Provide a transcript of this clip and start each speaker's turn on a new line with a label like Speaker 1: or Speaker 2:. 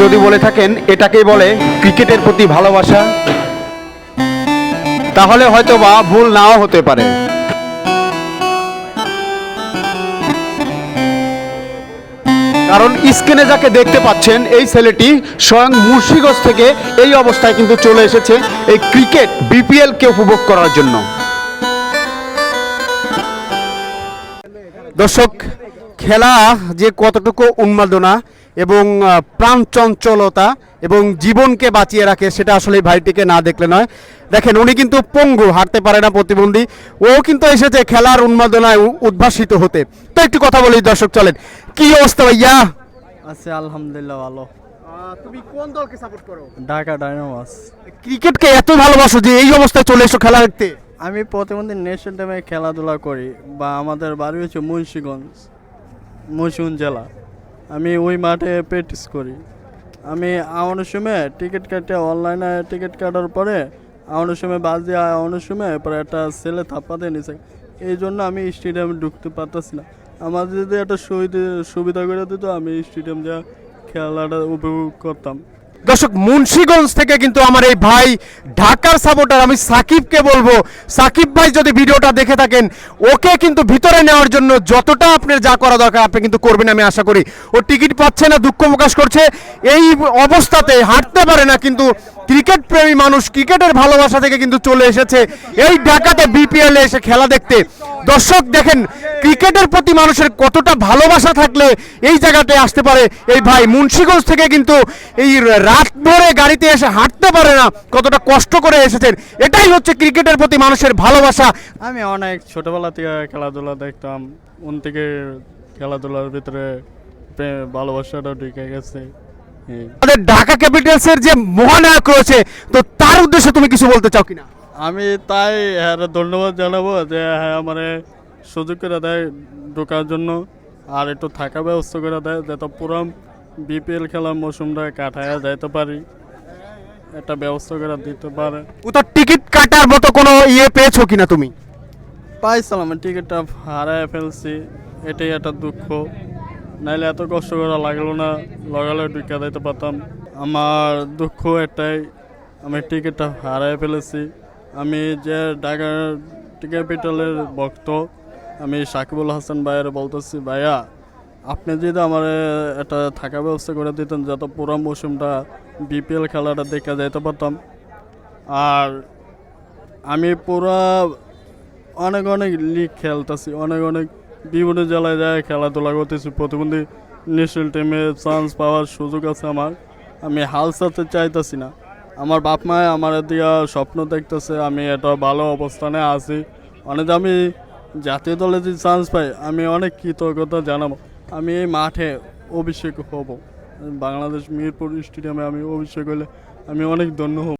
Speaker 1: যদি বলে থাকেন, এটাকেই বলে ক্রিকেটের প্রতি ভালোবাসা, তাহলে হয়তো বা ভুল নাও হতে পারে। কারণ স্ক্রিনে যাকে দেখতে পাচ্ছেন, এই ছেলেটি স্বয়ং মুর্শিগঞ্জ থেকে এই অবস্থায় কিন্তু চলে এসেছে এই ক্রিকেট বিপিএলকে উপভোগ করার জন্য। দর্শক খেলা যে কতটুকু উন্মাদনা এবং প্রাণচঞ্চলতা এবং জীবনকে বাঁচিয়ে রাখে সেটা আসলে ভাইটিকে না দেখলে নয়। দেখেন উনি কিন্তু পঙ্গু হাঁটতে পারে না প্রতিবন্ধী। ও কিন্তু এসেছে খেলার উন্মাদনায় উদ্ভাসিত হতে। তো একটু কথা বলি দর্শক চলেন। কি অবস্থা ভাইয়া?
Speaker 2: আছে আলহামদুলিল্লাহ ভালো।
Speaker 1: তুমি কোন দলকে সাপোর্ট করো?
Speaker 2: ঢাকা ডায়নামাস।
Speaker 1: ক্রিকেটকে এত ভালোবাসো যে এই অবস্থায় চলে এসো খেলা দেখতে?
Speaker 2: আমি প্রতিবন্ধী ন্যাশনাল টিমে খেলাধুলা করি বা আমাদের বাড়ি হচ্ছে মুন্সিগঞ্জ। মুন্সিগঞ্জ জেলা। আমি ওই মাঠে প্র্যাকটিস করি। আমি আওয়ানোর সময় টিকিট কাটে অনলাইনে টিকিট কাটার পরে আওয়ানোর সময় বাস দিয়ে আওয়ানোর সময় পরে একটা ছেলে থাপ্পা দিয়ে নিছে। এই জন্য আমি স্টেডিয়ামে ঢুকতে পারতেছি না। আমার যদি একটা সুবিধা করে দিত, আমি স্টেডিয়াম যা খেলাটা উপভোগ করতাম।
Speaker 1: দর্শক, মুন্সিগঞ্জ থেকে কিন্তু আমার এই ভাই ঢাকার সাপোর্টার আমি সাকিবকে বলব, সাকিব ভাই যদি ভিডিওটা দেখে থাকেন, ওকে কিন্তু ভিতরে নেওয়ার জন্য যতটা আপনার যা করা দরকার, আপনি কিন্তু করবেন আমি আশা করি। ও টিকিট পাচ্ছে না, দুঃখ প্রকাশ করছে। এই অবস্থাতে হাঁটতে পারে না কিন্তু ক্রিকেট প্রেমী মানুষ ক্রিকেটের ভালোবাসা থেকে কিন্তু চলে এসেছে। এই ঢাকাতে বিপিএল এসে খেলা দেখতে। দর্শক দেখেন, ক্রিকেটের প্রতি মানুষের কতটা ভালোবাসা থাকলে এই জায়গাতে আসতে পারে। এই ভাই মুন্সিগঞ্জ থেকে কিন্তু এই রাত ভরে গাড়িতে এসে হাঁটতে পারে না, কতটা কষ্ট করে এসেছেন। এটাই হচ্ছে ক্রিকেটের প্রতি মানুষের ভালোবাসা।
Speaker 2: আমি অনেক ছোটবেলা থেকে খেলাধুলা দেখতাম উন থেকে খেলাধুলার ভিতরে ভালোবাসাটা ঢুকে গেছে।
Speaker 1: আমাদের ঢাকা ক্যাপিটালসের যে মহানায়ক রয়েছে তো তার উদ্দেশ্যে তুমি কিছু বলতে চাও কিনা?
Speaker 2: আমি তাই হ্যাঁ ধন্যবাদ জানাব যে হ্যাঁ আমার সুযোগ করে দেয় ঢোকার জন্য আর একটু থাকা ব্যবস্থা করে দেয় যাতে পুরো বিপিএল খেলার মৌসুমটা কাটায় যাইতে পারি। একটা ব্যবস্থা করে দিতে পারে।
Speaker 1: ও তো টিকিট কাটার মতো কোনো ইয়ে পেয়েছ কিনা তুমি?
Speaker 2: পাইছিলাম টিকিটটা হারায় ফেলছি। এটাই একটা দুঃখ। নাইলে এত কষ্ট করা লাগল না লগালে ঢুকা দিতে পারতাম। আমার দুঃখ একটাই আমি টিকিটটা হারায় ফেলেছি। আমি যে ঢাকা ক্যাপিটালের ভক্ত, আমি সাকিবুল হাসান ভাইয়ের বলতেছি, ভাইয়া, আপনি যদি আমার একটা থাকা ব্যবস্থা করে দিতেন, যাতে পুরো মৌসুমটা বিপিএল খেলাটা দেখে যেতে পারতাম। আর আমি পুরা অনেক অনেক লিগ খেলতেছি, অনেক অনেক বিভিন্ন জেলায় যায়, খেলাধুলা করতেছি। প্রতিবন্ধী ন্যাশনাল টিমে চান্স পাওয়ার সুযোগ আছে আমার। আমি হাল ছাড়তে চাইতেছি না। আমার বাপ মায় আমার দিয়া স্বপ্ন দেখতেছে, আমি এটা ভালো অবস্থানে আছি। অনেক আমি জাতীয় দলে যদি চান্স পাই, আমি অনেক কৃতজ্ঞতা জানাব। আমি এই মাঠে অভিষেক হব। বাংলাদেশ মিরপুর স্টেডিয়ামে আমি অভিষেক হলে আমি অনেক ধন্য হব।